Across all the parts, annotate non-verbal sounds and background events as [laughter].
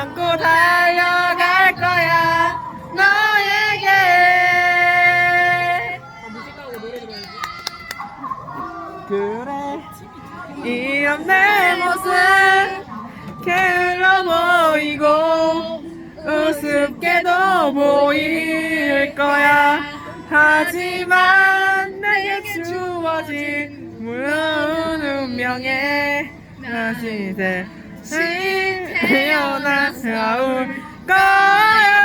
안고 달려갈 거야 너에게. 그래 이런 내 모습 게을러 보이고 우습게도 보일 거야. 하지만 내게 주어진 무서운 운명에 다시 대신 태어나 나올 거야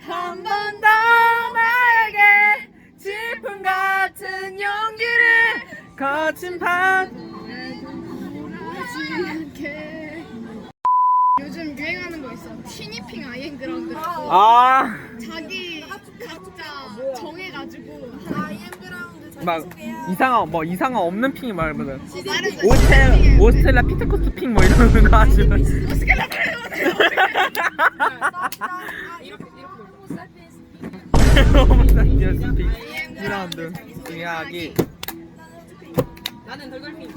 한 번 더 나에게 지풍 같은 용기를 거친 밤 요즘 유행하는 거 있어. 티니핑 아이엠그라운드라고. 아, 자기 각자 정해가지고 막 이상한 뭐 이상한 없는 핑이 말해줘. 오스텔 오스텔라 피트코스 핑 뭐 이런 거 하시면 홈사이언스 핑 2라운드 이야기 나는 덜덜핑.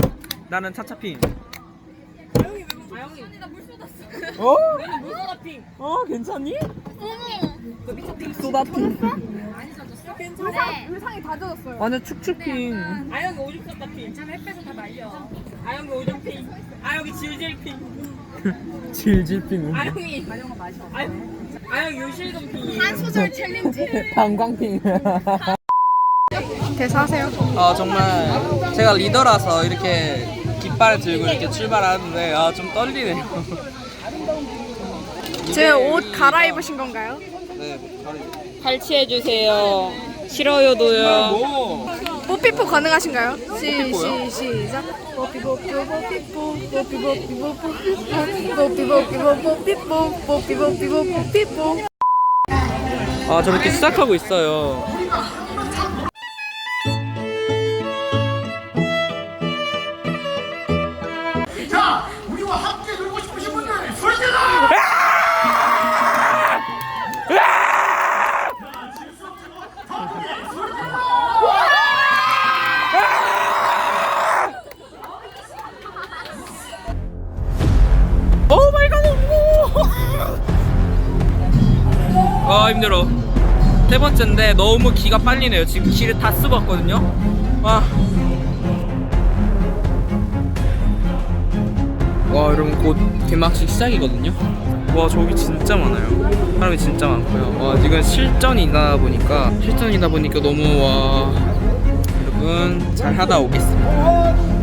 나는 차차핑 아영이. 어? 나는 물소다핑. 어 괜찮니? 미터핑. 소다핑 의상이 다 젖었어요. 완전 축축핑 아영이 오줌 쌌다핑. 괜찮아 햇볕은 다 말려. 아영이 오줌핑. 아영이 질질핑. [laughs] 질질핑 아영이. 아영아 마셔. 아영. 아영이 요실금핑. 한 소절 챌린지. [laughs] 방광핑 대사하세요. 아 정말 제가 리더라서 이렇게 깃발을 들고 이렇게 출발하는데 아 좀 떨리네요. 제 옷 갈아입으신 건가요? 네, 발치해 주세요. 싫어요도요. 뭐? 뽀삐뽀 가능하신가요? 시? 시, 시작. 뽀삐뽀, 뽀삐뽀, 뽀삐뽀, 뽀삐뽀, 뽀삐뽀, 뽀삐뽀, 뽀삐뽀, 뽀삐뽀, 뽀삐뽀. 아 저렇게 시작하고 있어요. 아 힘들어. 세 번째인데 너무 기가 빨리네요. 지금 기를 다 쓰고 왔거든요. 와. 와 여러분 곧 개막식 시작이거든요. 와 저기 진짜 많아요. 사람이 진짜 많고요. 와 지금 실전이다 보니까 실전이다 보니까 너무 와 여러분 잘 하다 오겠습니다.